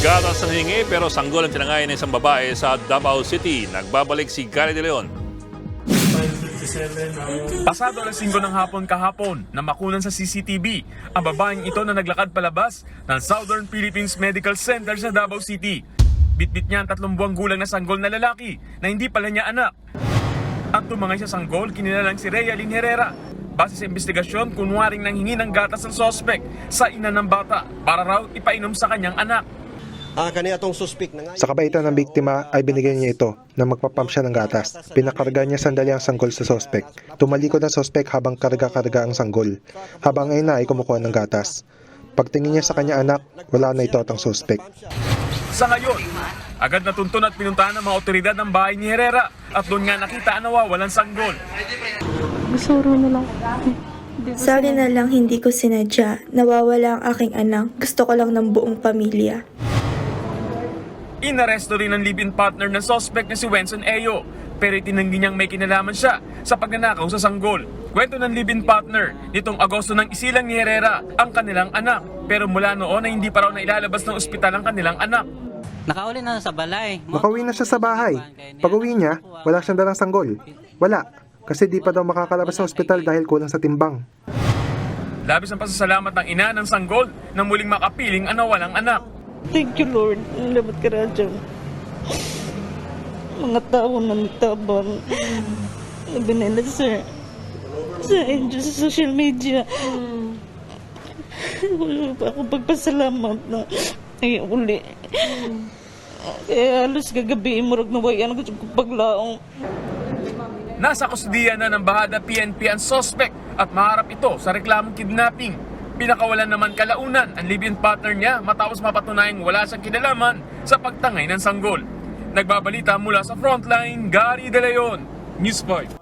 Gatas ng hingi pero sanggol ang tinangay ng isang babae sa Davao City. Nagbabalik si Gary De Leon. Pasado alas 5 ng hapon kahapon na makunan sa CCTV ang babaeng ito na naglakad palabas ng Southern Philippines Medical Center sa Davao City. Bitbit niya ang tatlong buwang gulang na sanggol na lalaki na hindi pala niya anak. Ang tumangay sa sanggol, kinilalang si Rhea Lynn Herrera. Base sa investigasyon, kunwaring nanghingi ng gatas ng sospek sa ina ng bata para raw ipainom sa kanyang anak. Ah, kani atong suspect na nga. Sa kabaitan ng biktima ay binigyan niya ito na magpapump siya ng gatas. Pinakarga niya sandali ang sanggol sa sospek. Tumalikod ang sospek habang karga-karga ang sanggol. Habang ang ina ay kumukuha ng gatas. Pagtingin niya sa kanya anak, wala na ito at ang sospek. Sa ngayon, agad natuntun at pinuntahan ng mga otoridad ng bahay ni Herrera at doon nga nakita ang nawawalan sanggol. Gusto na lang. Sana na lang hindi ko sinadya. Nawawala ang aking anak. Gusto ko lang ng buong pamilya. Inaresto rin ang live-in partner ng suspect na si Wenson Eyo pero itinanggi niyang may kinalaman siya sa pagnanakaw sa sanggol. Kwento ng live-in partner, nitong Agosto nang isilang ni Herrera ang kanilang anak pero mula noon ay hindi pa raw na ilalabas ng ospital ang kanilang anak. Nakauli na sa balay. Makauwi na siya sa bahay. Pag uwi niya, wala siyang dalang sanggol. Wala, kasi di pa daw makakalabas sa ospital dahil kulang sa timbang. Labis ang pasasalamat ng ina ng sanggol na muling makapiling ang nawalang anak. Thank you, Lord. Labat ka na dyan. Mga tao na nitabang. Nabinila sa sa angel sa social media. Wala pa ako pagpasalamat na ay uli. Kaya halos gagabi murag na wayan ko sa paglaong. Nasa kustudiya na ng Bahada PNP ang suspect at maharap ito sa reklamong kidnapping. Pinakawalan naman kalaunan ang live-in partner niya matapos mapatunayang wala siyang kinalaman sa pagtangay ng sanggol. Nagbabalita mula sa frontline, Gary De Leon, News 5.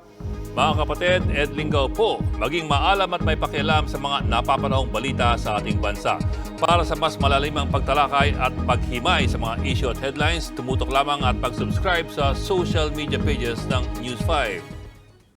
Mga kapatid, Ed Lingaw po, maging maalam at may pakialam sa mga napapanahong balita sa ating bansa. Para sa mas malalimang pagtalakay at paghimay sa mga issue at headlines, tumutok lamang at pag-subscribe sa social media pages ng News 5.